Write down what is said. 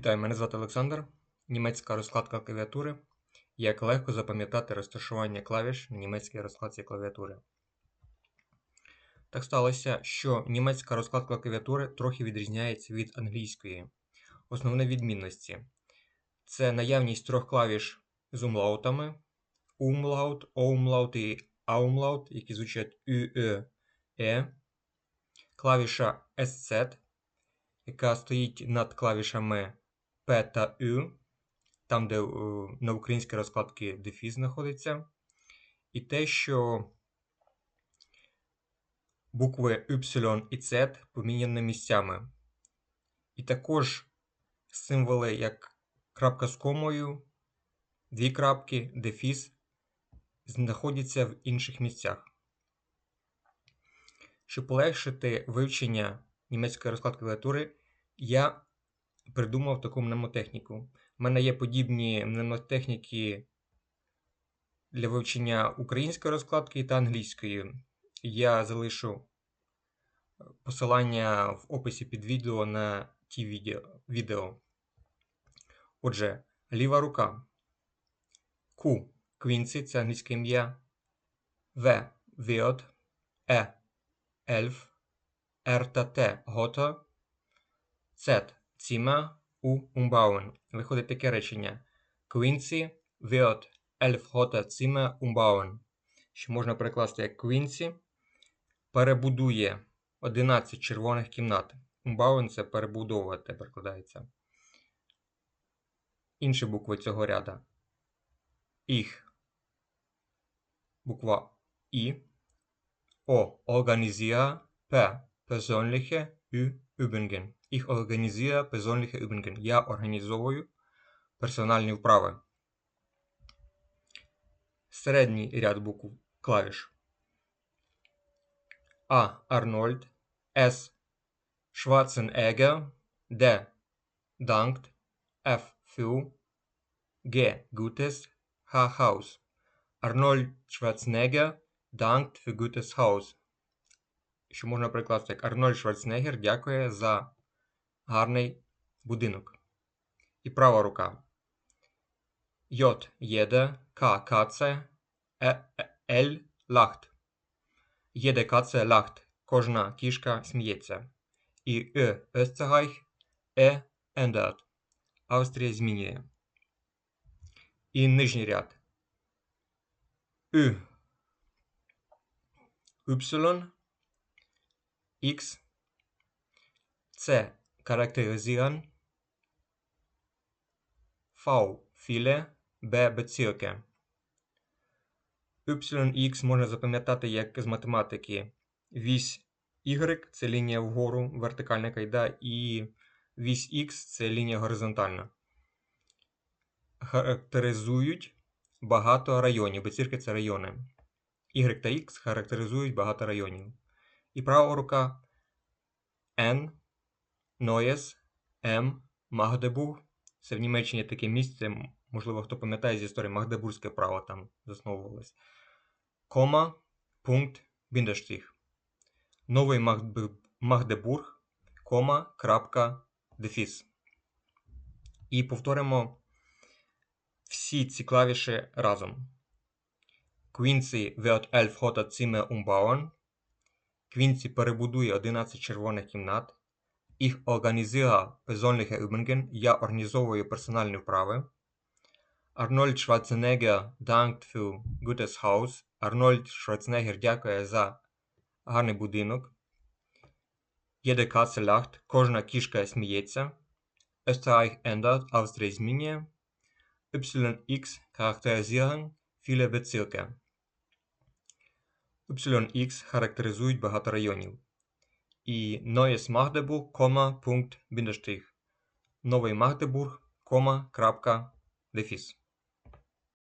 Вітаю, мене звати Олександр. Німецька розкладка клавіатури. Як легко запам'ятати розташування клавіш на німецькій розкладці клавіатури. Так сталося, що німецька розкладка клавіатури трохи відрізняється від англійської. Основні відмінності це наявність трьох клавіш з умлаутами: umlaut, umlaut і umlaut, які звучать e, e. Клавіша SZ, яка стоїть над клавішами P та U, там, де е, на українській розкладці дефіс знаходиться. І те, що букви Y і Z поміняні місцями. І також символи, як крапка з комою, дві крапки, дефіс, знаходяться в інших місцях. Щоб полегшити вивчення німецької розкладки клавіатури, я придумав таку мнемотехніку. У мене є подібні мнемотехніки для вивчення української розкладки та англійської. Я залишу посилання в описі під відео на ті відео. Отже, ліва рука. Q Квінці це англійське ім'я. В Віот. Е Ельф. Р та Т Гота. Z Zimmer у umbauen. Виходить таке речення. Quincy wird elf Hotel Zimmer umbauen. Що можна перекласти як Quincy перебудує 11 червоних кімнат. Umbauen – це перебудовувати перекладається. Інші букви цього ряда. Ich. Буква І. О. Organisiere П. Persönliche Ü. Übungen. Ich organisiere persönliche Übungen. Я організовую персональні вправи. Середній ряд букв клавіш. А. Арнольд. С. Schwarzenegger. Д. Dankt. F. Für. G. Gutes. H. Haus. Arnold Schwarzenegger dankt für gutes Haus. Що можна прикласти як Арнольд Шварценеггер дякує за гарний будинок. І права рука. J jeде, K каце, L лахт. Jeде каце лахт. Кожна кішка сміється. І Ö Österreich, E ändert. Австрія змінює. І нижній ряд. Ü. Y. X. C charakterisieren. V. Viele. Б. Безцілки. YX можна запам'ятати як з математики. Вісь Y це лінія вгору, вертикальна кайда, і вісь X це лінія горизонтальна. Характеризують багато районів. Безцірки це райони. Y та X характеризують багато районів. І права рука N. Neues, М. Магдебург. Це в Німеччині таке місце, можливо, хто пам'ятає з історії Магдебурзьке право там засновувалось. Кома, пункт, біндештріх. Новий Магдебург, кома, крапка, дефіс. І повторимо всі ці клавіші разом. Quincy wird elf Hotter Zimmer umbauen. Квінці перебудує 11 червоних кімнат. Ich organisiere persönliche Übungen. Я організовую персональні вправи. Арнольд Шварценеггер dankt für gutes Haus. Арнольд Шварценеггер дякує за гарний будинок. Jede Katze lacht. Кожна кішка сміється. Österreich ändert. Австрія змінює. YX charakterisieren viele Bezirke. YX характеризують багато районів і Neues Magdeburg, кома, пункт. Новий Магдебург, кома, крапка, дефіс.